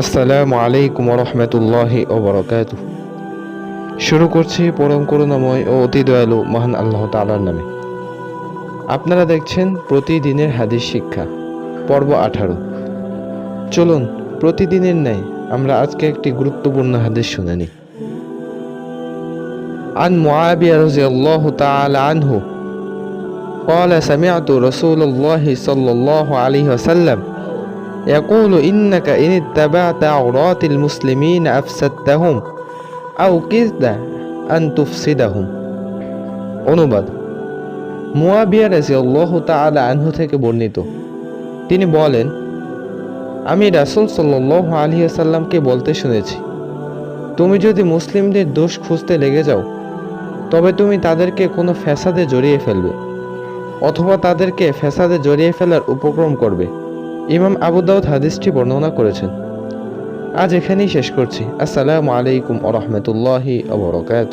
আসসালামু আলাইকুম রহমতুল্লাহি ওবরাকাত শুরু করছি পরম করুণাময় ও অতি দয়ালু মহান আল্লাহ তাআলার নামে আপনারা দেখছেন প্রতিদিনের হাদিস শিক্ষা পর্ব আঠারো চলুন প্রতিদিনের ন্যায় আমরা আজকে একটি গুরুত্বপূর্ণ হাদিস শুনে নিই عن معاوية رضي الله تعالى عنه قال سمعت رسول الله صلى الله عليه وسلم يقول إنك إن اتبعت عورات المسلمين أفسدتهم أو كدت أن تفسدهم অনুবাদ মুয়াবিয়া রাজিয়াল্লাহু তাআলা আনহু থেকে বর্ণিত তিনি বলেন আমি রাসূল সাল্লাল্লাহু আলাইহি সাল্লামকে বলতে শুনেছি তুমি যদি মুসলিমদের দোষ খুঁজতে লেগে যাও তবে তুমি তাদেরকে কোনো ফ্যাসাদে জড়িয়ে ফেলবে অথবা তাদেরকে ফ্যাসাদে জড়িয়ে ফেলার উপক্রম করবে ইমাম আবু দাউদ হাদিসটি বর্ণনা করেছেন। আজ এখানেই শেষ করছি। আসসালামু আলাইকুম আ রহমতুল্লাহি আবরকাত